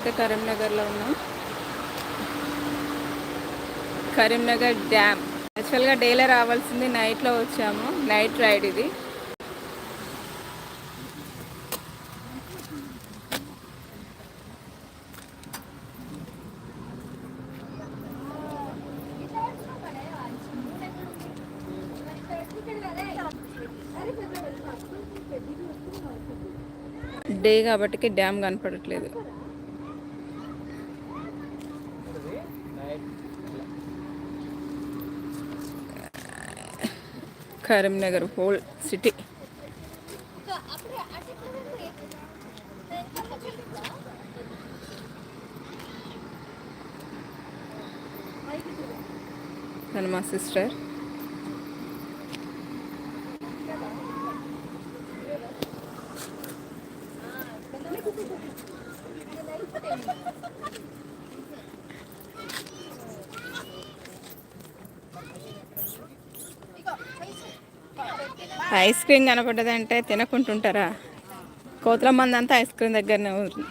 అయితే కరీంనగర్లో ఉన్నాం. కరీంనగర్ డ్యామ్. యాక్చువల్గా డేలో రావాల్సింది నైట్లో వచ్చాము. నైట్ రైడ్ ఇది. డే కాబట్టి డ్యామ్ కనపడట్లేదు. కరీంనగర్ హోల్ సిటీ తను మా సిస్టర్ ఐస్ క్రీమ్ కనపడ్డదంటే తినకుంటుంటారా? కోతుల మంది అంతా ఐస్ క్రీమ్ దగ్గరనే ఉంది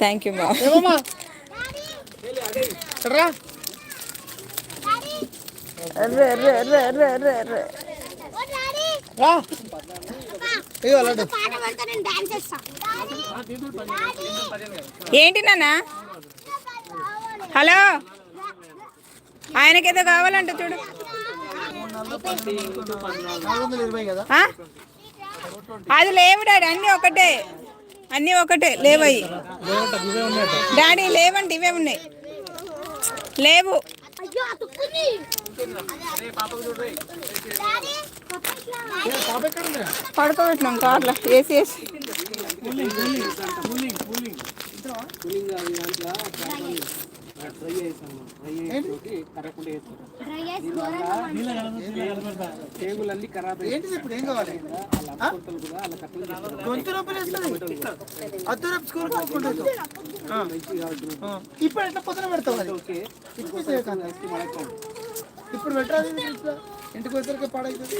థ్యాంక్ యూ మా. రా. ఏంటి నాన్న? హలో? ఆయనకేదో కావాలంట చూడు. అది లేవు డాడీ అన్నీ ఒకటే. అన్నీ ఒకటే లేవయ్యి. డాడీ లేవండి ఇవే ఉన్నాయి. లేవు. పడుకోబెట్టినాం కార్లో. ఏసీ వేసి cooling cooling cooling cooling cooling అది దాంట్లో డ్రై ఘోరంగా ఏంటిది ఇప్పుడు ఏం కావాలి ఆ? గొంతు నొప్పి అద్దు రేపు స్కూల్ పోసుకుంటుంది ఇప్పుడు ఎట్లా పొద్దున పెడతావు అది ఇప్పుడు ఇప్పుడు ఇంటికి వచ్చరికి పాడైతుంది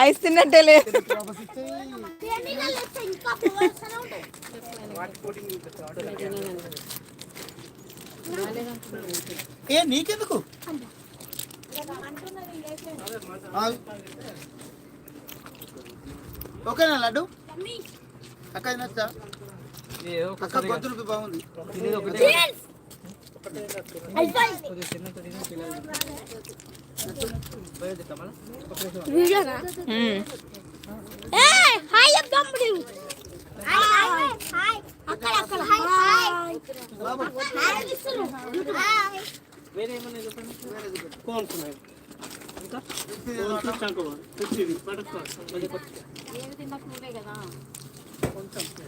ఐస్ తిన్నట్టే లేదు. ఏ నీకెందుకు. ఓకేనా లడ్డు? అక్క ఇది నచ్చా అక్క గొంతు నొప్పి బాగుంది వీడియోనా మ్మ్. ఏయ్ హాయ్ చెప్దాం ఇప్పుడు హాయ్ హాయ్ అక్కడ అక్కడ హాయ్ హాయ్ హాయ్ ఇస్తున్నారు హాయ్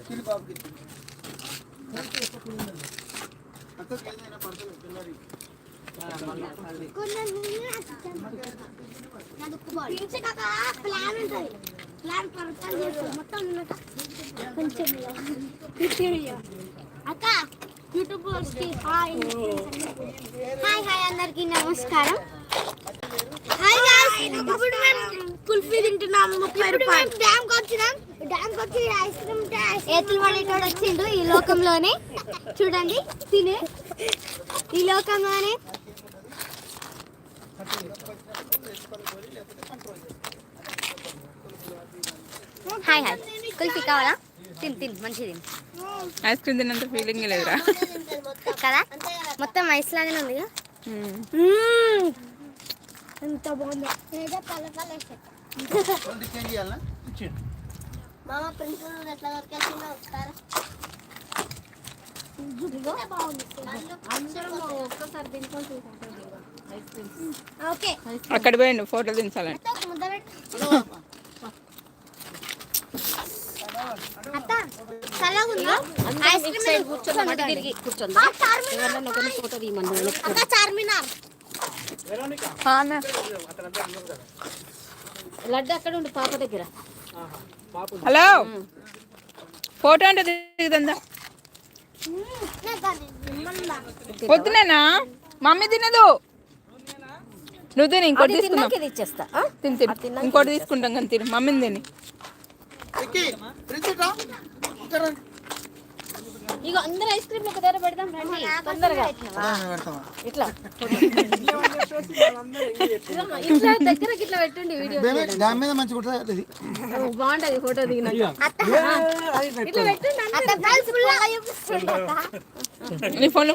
తిని బాబుకి ప్లాన్ ఉంటుంది ప్లాన్ పర్ఫెక్ట్ చేస్తాం మొత్తం ఉన్నట కొంచెం అక్క యూట్యూబ్ హాయ్ హాయ్ హాయ్ అందరికి నమస్కారం హాయ్ గాయ్స్ ఇప్పుడు మేము కుల్ఫీ తింటున్నాం ముప్పై రూపాయలు డ్యామ్ వచ్చినాం డ్యామ్ వచ్చి ఐస్ క్రీమ్ ఏతులు పడేటోడు వచ్చిండు ఈ లోకంలోనే చూడండి తినే ఈ లోకంలోనే హాయ్ హాయ్ కుల్ఫీ కావాలా? తిన్ తిన్ మంచిది ఐస్ క్రీమ్ తిన్నంత ఫీలింగ్ లేదురా. కదా? మొత్తం ఐస్ లాగానే ఉంది మ్మ్. ఎంత బాగుందో. మామ ప్రిన్సిపల్ ఎట్లా దొరికేసిందో ఒకసారి ఓకే అక్కడ పోయిండు ఫోటో దించాలని ముద్ద పెట్టు అత్త చల్లగుందా ఐస్ క్రీమ్ కూర్చోండి తిరిగి కూర్చోండి చార్మినార్ అక్క చార్మినార్ లడ్డు అక్కడ ఉండు పాప దగ్గర హలో. ఫోటో అంటే దిగుతుందా? వద్దునేనా? మమ్మీ తినదు. నువ్వు తిని ఇంకోటి ఇది ఇచ్చేస్తా? తిని తిని. ఇంకోటి తీసుకుంటాం కానీ తిని. మమ్మీని తిని. ఇగో అందరు ఐస్ క్రీమ్ ఒక దగ్గర పెడదాం రండి. తొందరగా? ఇట్లా. ఇట్లా దగ్గరకి ఇట్లా పెట్టండి వీడియో. దాని మీద ఇది బాగుంటది ఫోటో దిగినాక. ఇట్లా పెట్టండి నీ ఫోటో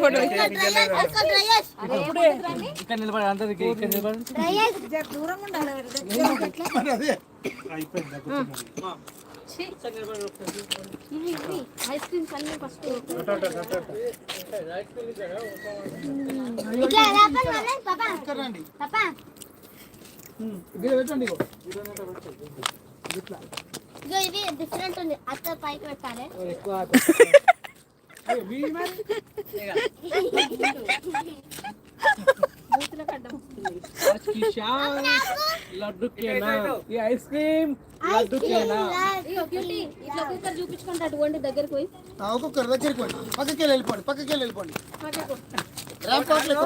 ఇక్కడ నిలబడి అందరికి ఇక్కడ నిలబడి. ఐస్ క్రీమ్స్ అన్ని ఫస్ట్ ఇది డిఫరెంట్ ఉంది. అత్త పైకి పెట్టాలి. ఎక్కువ లడ్డు కేనా ఈ ఐస్ క్రీమ్ లడ్డు కేనా ఇగో క్యూటీ ఇట్లా కుక్కర్ చూపించుకుంటా అటువంటి దగ్గరికి పోయి ఆ, ఒక్కొక్కరు దగ్గరికి పోండి పక్కకి వెళ్ళి వెళ్ళిపోండి పక్కకి వెళ్ళి వెళ్ళిపోండి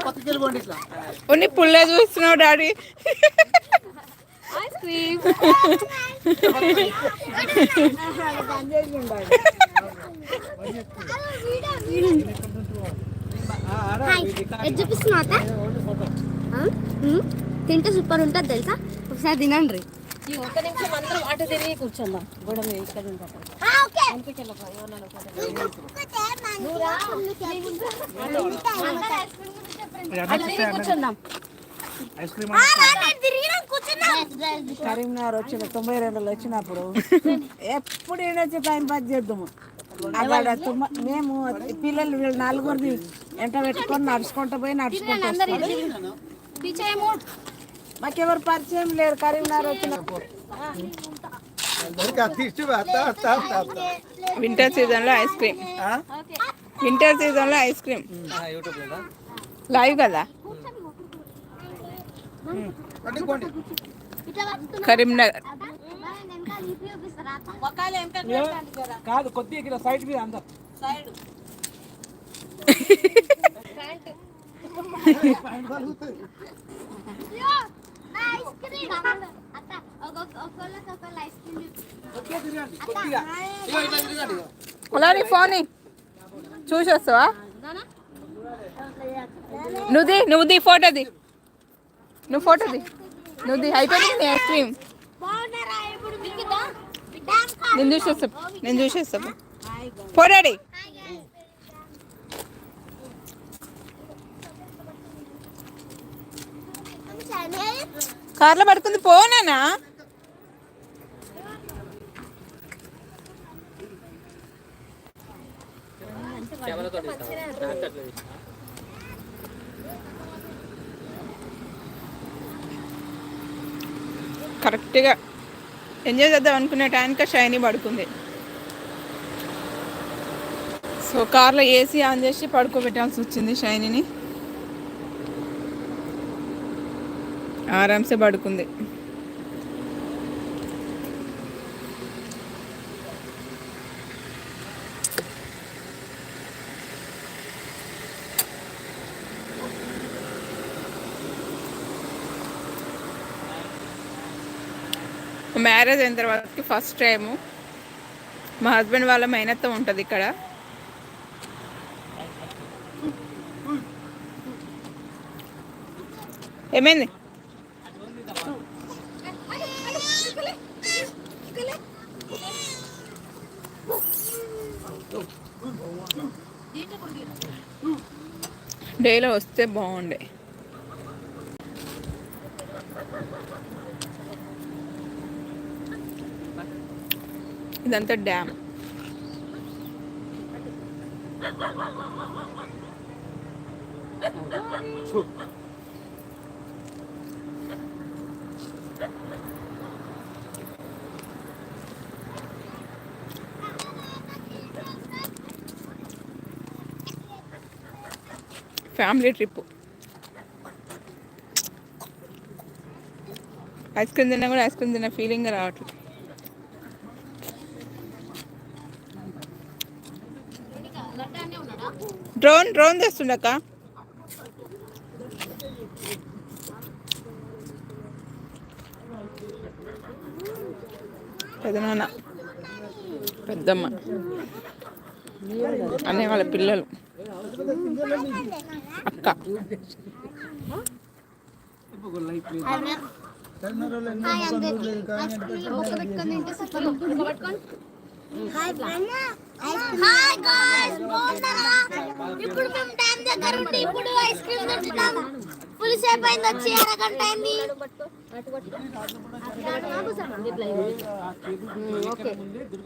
పక్కకి ఇట్లా. ఉన్ని పుల్లే చూస్తున్నావు డాడీ. Ice cream. ఉమ్. తింటే సూపర్ ఉంటుంది తెలుసా? ఒకసారి తినండి. ఈ ఒక్క నిమిషం అందరం అటు తిరిగి కూర్చుందాం. గోడ మీద ఇక్కడ ఉంటాం. అటు తిరిగి కూర్చుందాం. కరీంనగర్ వచ్చిన తొంభై రెండులో వచ్చినప్పుడు ఎప్పుడు ఈడొచ్చి టైం పాస్ చేద్దాము? మేము పిల్లలు వీళ్ళు నలుగురిని ఎంట పెట్టుకొని నడుచుకుంటూ పోయి నడుచుకుంటూ మాకెవరు పరిచయం లేరు కరీంనగర్ అత్త వింటర్ సీజన్లో ఐస్ క్రీమ్ ఆ? వింటర్ సీజన్లో ఐస్ క్రీమ్ లైవ్ కదా? కరీంనగర్. కాదు కొద్దిగా ఇక్కడ సైడ్ మీద అందరు. అయ్యో, నా ఐస్ క్రీమ్. అత్త ఒక్కొక్క- ఒక్కొక్కళ్ళకి ఒక్కొక్క ఐస్ క్రీమ్ చూపిస్తారా? కొద్దిగా ఇగో ఇట్లా తిరగండి ఇగో. అలా నీ ఫోన్. చూసి వస్తావా నువ్వుది నువ్వుది ఫోటోది నువ్వు ఫోటోది నువ్వుది అయిపోయింది ఐస్ క్రీమ్ బాగున్నారా ఇప్పుడు మీకు డాన్స్ కాదు. నేను చూసేస్తా నేను చూసేస్తా పోరాడి. కార్లో పడుకుంది పోనానా కరెక్ట్గా ఎంజాయ్ చేద్దాం అనుకునే టైంకి షైనీ పడుకుంది. సో కార్లో ఏసీ ఆన్ చేసి పడుకోబెట్టాల్సి వచ్చింది షైనీని. ఆరామ్సే పడుకుంది. మ్యారేజ్ అయిన తర్వాతకి ఫస్ట్ టైము మా హస్బెండ్ వాళ్ళ మైనత్వం ఉంటుంది ఇక్కడ. ఏమైంది? డేలో వస్తే బాగుండే. ఇదంతా dam. Family trip ice cream తిన్నా కూడా ఐస్ క్రీమ్ తిన్న ఫీలింగ్ రావట్లేదు లడ్డు అన్నీ ఉన్నాడా డ్రోన్ డ్రోన్ తెస్తుండక్క పెదనాన్న పెద్దమ్మ. అన్నయ్య వాళ్ళ పిల్లలు. అక్క. హాయ్ హాయ్ గాయ్స్ బాగున్నారా ఇప్పుడు మేము టైం దగ్గర ఉండి ఇప్పుడు ఐస్ క్రీమ్ తింటున్నాము ఫుల్ సేపు అయింది వచ్చి అరగంట అయింది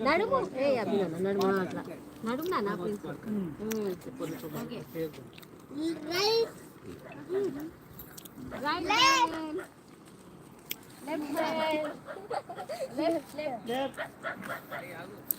నడుము ఏ అభినన్న నడుము అట్లా నడుము నా రైట్ లెఫ్ట్ లెఫ్ట్ లెఫ్ట్ వాసన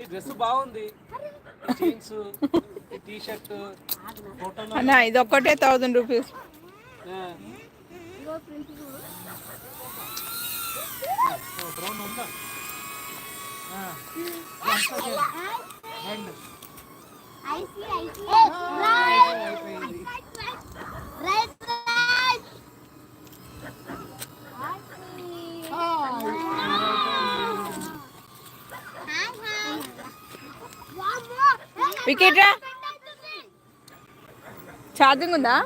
ఈ డ్రెస్ బాగుంది. జీన్స్ టీ షర్ట్ అన్న ఇది ఒక్కటే thousand rupees. Ice ice wicket రా ఛార్జింగ్ ఉందా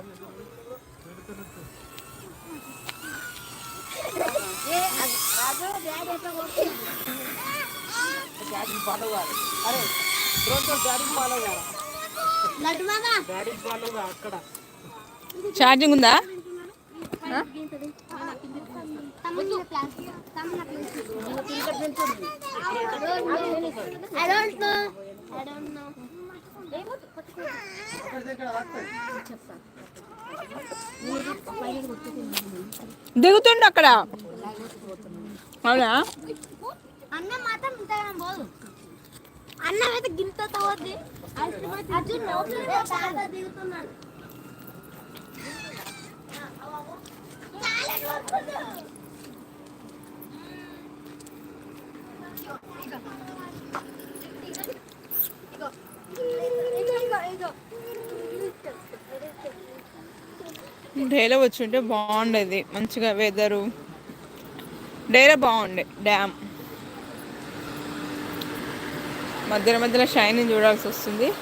ఫాలో ఛార్జింగ్ ఉందా I don't know. I don't know. దిగుతుండు అక్కడ. అవునా? అన్న మాత్రం ఇంతగా పోదు. అన్న అయితే గింత తవ్వద్ది అర్జున్ నవ్వుతున్నాడు, తాత దిగుతున్నాడు. డేలో వచ్చి ఉంటే బాగుండేది. మంచిగా వెదరు. డేలో బాగుండే. డ్యామ్. మధ్యలో మధ్యలో షైనింగ్ చూడాల్సి వస్తుంది.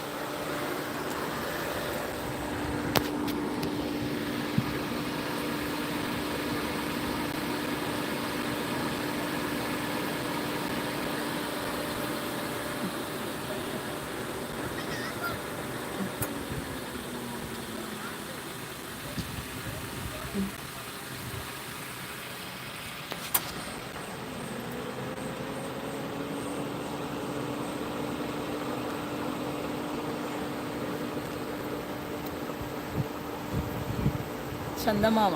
చందమామ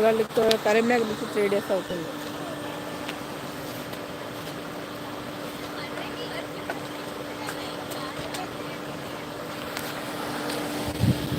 ఇవాళ కరీంనగర్ నుంచి త్రీ డేస్ అవుతుంది.